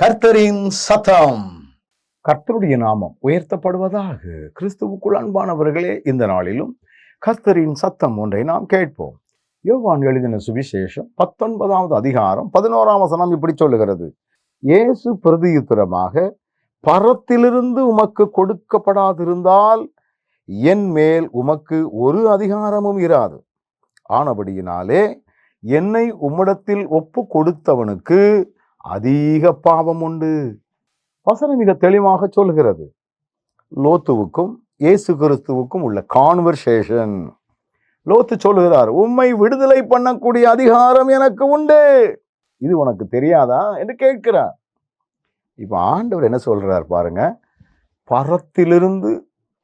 கர்த்தரின் சத்தம். கர்த்தருடைய நாமம் உயர்த்தப்படுவதாக கிறிஸ்துவுக்குள் அன்பானவர்களே இந்த நாளிலும் கர்த்தரின் சத்தம் ஒன்றை நாம் கேட்போம். யோவான் எழுதின சுவிசேஷம் பத்தொன்பதாவது அதிகாரம் பதினோராம் வசனம் இப்படி சொல்லுகிறது. இயேசு பிரதியுத்தரமாக பரத்திலிருந்து உமக்கு கொடுக்கப்படாதிருந்தால் என் மேல் உமக்கு ஒரு அதிகாரமும் இராது. ஆனபடியினாலே என்னை உம்மிடத்தில் ஒப்பு கொடுத்தவனுக்கு அதிக பாவம் உண்டு. வசனம் மிக தெளிவாக சொல்கிறது லோத்துவுக்கும் இயேசு கிறிஸ்துவுக்கும் உள்ள கான்வர்சேஷன் லோத்து சொல்லுகிறார் உம்மை விடுதலை பண்ணக்கூடிய அதிகாரம் எனக்கு உண்டு. இது உனக்கு தெரியாதா? என்று கேட்கிறார். இப்போ ஆண்டவர் என்ன சொல்கிறார் பாருங்க பரத்திலிருந்து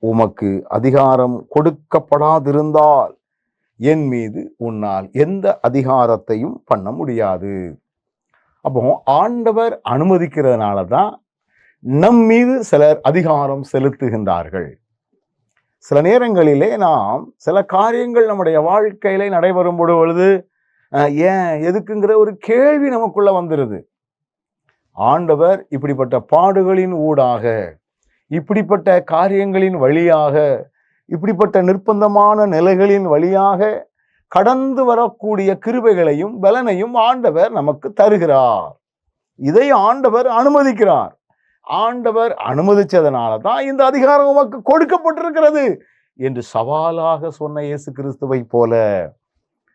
உமக்கு அதிகாரம் கொடுக்கப்படாதிருந்தால் என் மீது உன்னால் எந்த அதிகாரத்தையும் பண்ண முடியாது. அப்போ ஆண்டவர் அனுமதிக்கிறதுனால தான் நம் மீது சிலர் அதிகாரம் செலுத்துகின்றார்கள். சில நேரங்களிலே நாம் சில காரியங்கள் நம்முடைய வாழ்க்கையிலே நடைபெறும் பொழுது ஏன் எதுக்குங்கிற ஒரு கேள்வி நமக்குள்ள வந்துடுது ஆண்டவர் இப்படிப்பட்ட பாடுகளின் ஊடாக இப்படிப்பட்ட காரியங்களின் வழியாக இப்படிப்பட்ட நிர்பந்தமான நிலைகளின் வழியாக கடந்து வரக்கூடிய கிருபைகளையும் பலனையும் ஆண்டவர் நமக்கு தருகிறார். இதை ஆண்டவர் அனுமதிக்கிறார். ஆண்டவர் அனுமதிச்சதனால தான் இந்த அதிகாரம் உமக்கு கொடுக்கப்பட்டிருக்கிறது என்று சவாலாக சொன்ன இயேசு கிறிஸ்துவை போல.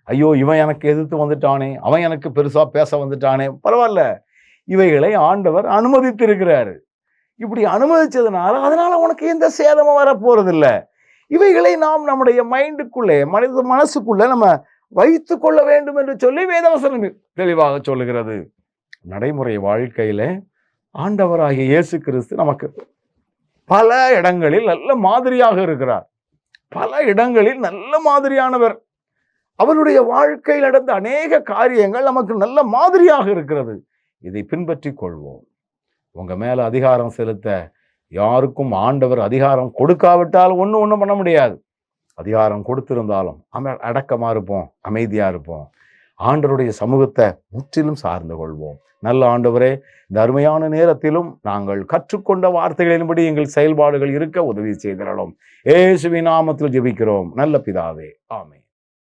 ஐயோ இவன் எனக்கு எதிர்த்து வந்துட்டானே அவன் எனக்கு பெருசாக பேச வந்துட்டானே பரவாயில்ல. இவைகளை ஆண்டவர் அனுமதித்திருக்கிறாரு. இப்படி அனுமதிச்சதுனால அதனால உனக்கு எந்த சேதமும் வரப்போறதில்லை. இவைகளை நாம் நம்முடைய மைண்டுக்குள்ளே மனித மனசுக்குள்ளே நம்ம வைத்து கொள்ள வேண்டும் என்று சொல்லி வேதவசனம் தெளிவாக சொல்லுகிறது. நடைமுறை வாழ்க்கையில் ஆண்டவராகிய இயேசு கிறிஸ்து நமக்கு பல இடங்களில் நல்ல மாதிரியாக இருக்கிறார். பல இடங்களில் நல்ல மாதிரியானவர். அவருடைய வாழ்க்கையில் நடந்த அநேக காரியங்கள் நமக்கு நல்ல மாதிரியாக இருக்கிறது. இதை பின்பற்றி கொள்வோம். உங்கள் மேலே அதிகாரம் செலுத்த யாருக்கும் ஆண்டவர் அதிகாரம் கொடுக்காவிட்டால் ஒன்றும் ஒன்றும் பண்ண முடியாது. அதிகாரம் கொடுத்திருந்தாலும் அம அடக்கமாக இருப்போம் அமைதியாக இருப்போம். ஆண்டவருடைய சமூகத்தை முற்றிலும் சார்ந்து கொள்வோம். நல்ல ஆண்டவரே இந்த அருமையான நேரத்திலும் நாங்கள் கற்றுக்கொண்ட வார்த்தைகளின்படி எங்கள் செயல்பாடுகள் இருக்க உதவி செய்திடலாம். ஏசுவி நாமத்தில் ஜெபிக்கிறோம். நல்ல பிதாவே. ஆமே